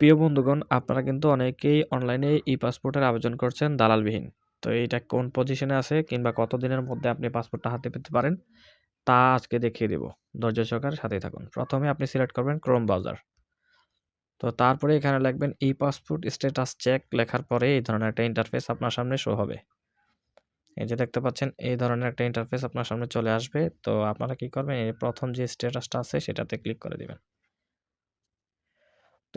প্রিয় বন্ধুগণ, আপনারা কিন্তু অনেকেই অনলাইনে ই পাসপোর্টের আবেদন করছেন দালালবিহীন। তো এইটা কোন পজিশনে আছে কিংবা কত দিনের মধ্যে আপনি পাসপোর্টটা হাতে পেতে পারেন, তা আজকে দেখিয়ে দেব। ধৈর্য সহকারে সাথেই থাকুন। প্রথমে আপনি সিলেক্ট করবেন ক্রোম ব্রাউজার তো তারপরে এখানে লিখবেন ই পাসপোর্ট স্ট্যাটাস চেক লেখার পরে এই ধরনের একটা ইন্টারফেস আপনার সামনে শো হবে। এই যে দেখতে পাচ্ছেন, এই ধরনের একটা ইন্টারফেস আপনার সামনে চলে আসবে। তো আপনারা কি করবেন, এই প্রথম যে স্ট্যাটাসটা আছে সেটাতে ক্লিক করে দিবেন।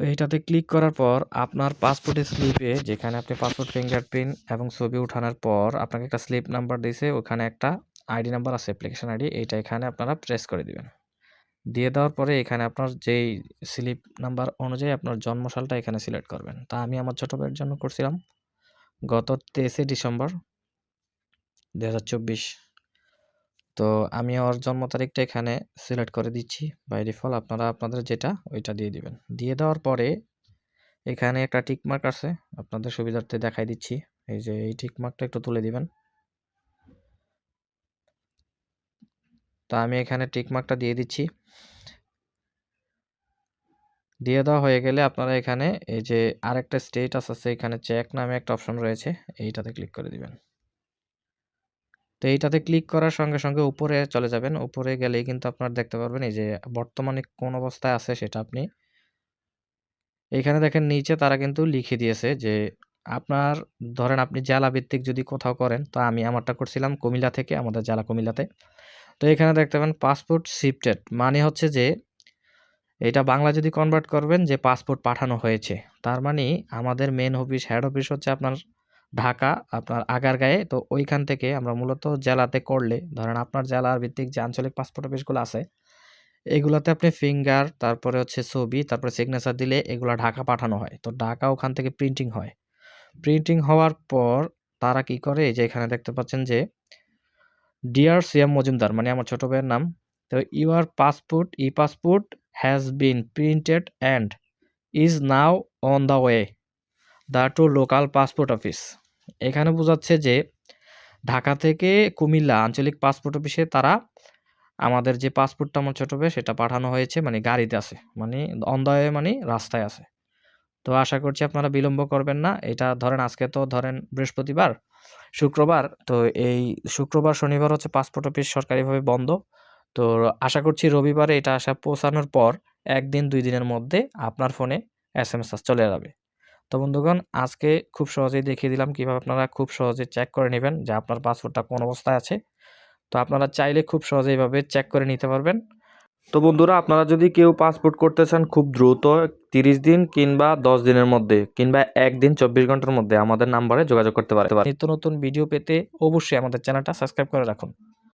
তো এইটাতে ক্লিক করার পর আপনার পাসপোর্টের স্লিপে যেখানে আপনি পাসপোর্ট ফিঙ্গারপ্রিন্ট এবং ছবি উঠানোর পর আপনাকে একটা স্লিপ নাম্বার দিয়েছে, ওখানে একটা আইডি নাম্বার আছে অ্যাপ্লিকেশন আইডি এইটা এখানে আপনারা প্রেস করে দিবেন। দিয়ে দেওয়ার পরে এখানে আপনার যেই স্লিপ নাম্বার অনুযায়ী আপনার জন্মসালটা এখানে সিলেক্ট করবেন। তা আমি আমার ছোটো ভাইয়ের জন্য করছিলাম। গত তেইশে ডিসেম্বর দু হাজার চব্বিশ। তো আমি ওর জন্ম তারিখটা এখানে সিলেক্ট করে দিচ্ছি। বাই ডিফল্ট আপনারা আপনাদের যেটা ওইটা দিয়ে দিবেন। দিয়ে দেওয়ার পরে এখানে একটা টিকমার্ক আছে, আপনাদের সুবিধার্থে দেখাই দিচ্ছি। এই যে এই টিকমার্কটা একটু তুলে দিবেন। তা আমি এখানে টিকমার্কটা দিয়ে দিচ্ছি। দিয়ে দেওয়া হয়ে গেলে আপনারা এখানে এই যে আরেকটা স্টেটাস আছে, এখানে চেক নামে একটা অপশন রয়েছে, এইটাতে ক্লিক করে দিবেন। তো এইটাতে ক্লিক করার সঙ্গে সঙ্গে উপরে চলে যাবেন। উপরে গেলেই কিন্তু আপনার দেখতে পারবেন, এই যে বর্তমানে কোন অবস্থায় আছে সেটা আপনি। এখানে দেখেন নিচে তারা কিন্তু লিখে দিয়েছে যে, আপনার ধরেন আপনি জেলা ভিত্তিক যদি কোথাও করেন, তো আমি আমারটা করছিলাম কুমিল্লা থেকে, আমাদের জেলা কুমিল্লাতে। তো এখানে দেখতে পাবেন পাসপোর্ট শিফটেড মানে হচ্ছে যে এটা বাংলা যদি কনভার্ট করবেন যে পাসপোর্ট পাঠানো হয়েছে, তার মানে আমাদের মেন অফিস হেড অফিস হচ্ছে আপনার ঢাকা আপনার আগারগাঁয়ে। তো ওইখান থেকে আমরা মূলত জেলাতে করলে, ধরেন আপনার জেলার ভিত্তিক যে আঞ্চলিক পাসপোর্ট অফিসগুলো আছে, এগুলাতে আপনি ফিঙ্গার তারপরে হচ্ছে ছবি, তারপরে সিগনেচার দিলে এগুলা ঢাকা পাঠানো হয়। তো ঢাকা ওখান থেকে প্রিন্টিং হয়। প্রিন্টিং হওয়ার পর তারা কি করে যে এখানে দেখতে পাচ্ছেন যে ডিয়ার সিএম মজুমদার মানে আমার ছোট ভাইয়ের নাম, তো your passport e passport has been printed and is now on the way the to local passport office এখানে বোঝাচ্ছে যে, ঢাকা থেকে কুমিল্লা আঞ্চলিক পাসপোর্ট অফিসে তারা আমাদের যে পাসপোর্টটা আমার ছোটো ভাই, সেটা পাঠানো হয়েছে মানে গাড়িতে আছে মানে অন দ্য ওয়ে মানে রাস্তায় আছে। তো আশা করছি আপনারা বিলম্ব করবেন না। এটা ধরেন আজকে তো ধরেন বৃহস্পতিবার, শুক্রবার, তো এই শুক্রবার, শনিবার হচ্ছে পাসপোর্ট অফিস সরকারিভাবে বন্ধ। তো আশা করছি রবিবারে এটা আসা পৌঁছানোর পর, একদিন, দুই দিনের মধ্যে আপনার ফোনে এস এম এস চলে যাবে। তো বন্ধুগণ, আজকে খুব সহজেই দেখিয়ে দিলাম কীভাবে আপনারা খুব সহজে চেক করে নেবেন যে আপনার পাসপোর্টটা কোন অবস্থায় আছে। তো আপনারা চাইলে খুব সহজে এইভাবে চেক করে নিতে পারবেন। তো বন্ধুরা, আপনারা যদি কেউ পাসপোর্ট করতে চান খুব দ্রুত তিরিশ দিন কিংবা দশ দিনের মধ্যে কিংবা একদিন চব্বিশ ঘণ্টার মধ্যে আমাদের নাম্বারে যোগাযোগ করতে পারে। নিত্য নতুন ভিডিও পেতে অবশ্যই আমাদের চ্যানেলটা সাবস্ক্রাইব করে রাখুন।